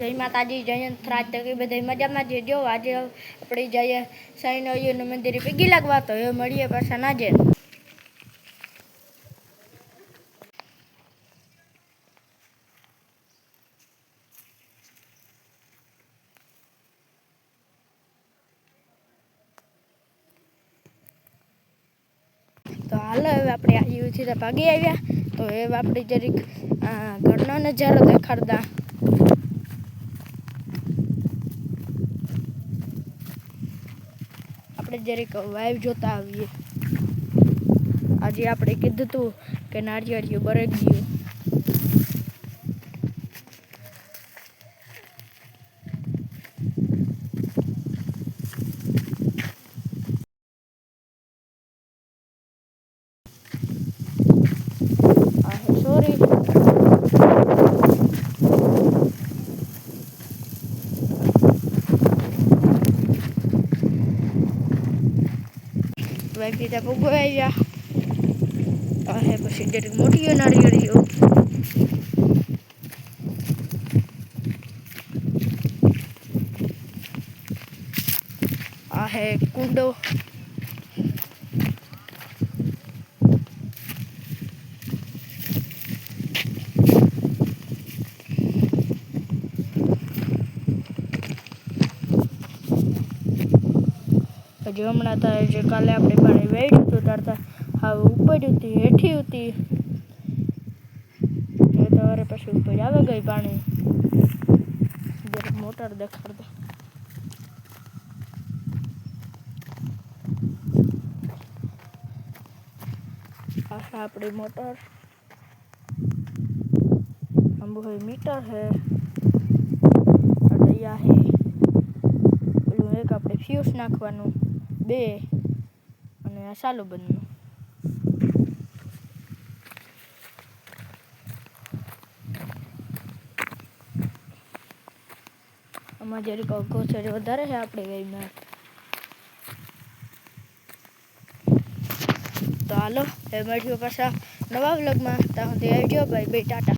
જય માતાજી જયંત રાજ બધા મજામાં છે? જો, આજે આપણે જઈએ સાઈન મંદિર પીગી લાગવા, તો એ મળીએ પાછા નાજે તો હાલો, હવે આપણે તો ભાગી આવ્યા. તો હવે આપણે જરીક ઘરનો નજારો દેખાડતા. આપણે જરીક વાઈવ જોતા આવીએ. આજે આપણે કીધું હતું કે નાળિયેરિયું બરક ગયું સોરી વાગી ત્યાં ભૂગો ગયા અને પછી જરીક મોટીઓ નાળિયેરીઓ આ હે કુંડો. હજી હમણાં તો જે કાલે આપણે પાણી વેડ્યું હતું તારતા હવે ઉપર હતી, હેઠી હતી. તમારે પછી ઉપર આવે ગઈ પાણી. મોટર દેખાડતો આ છે આપણી મોટર. અંબુ હોય મીટર હે. અડૈયા હે. પેલું એક આપણે ફ્યુઝ નાખવાનું. બે. અને આ સાલું બંધનું આમાં જરીક ગોચર વધારે છે, આપણે ગઈમાં તો હાલો એ મળ્યું પાછા નવા બ્લોગમાં ત્યાં સુધી આવજો. ભાઈ બે ટાટા.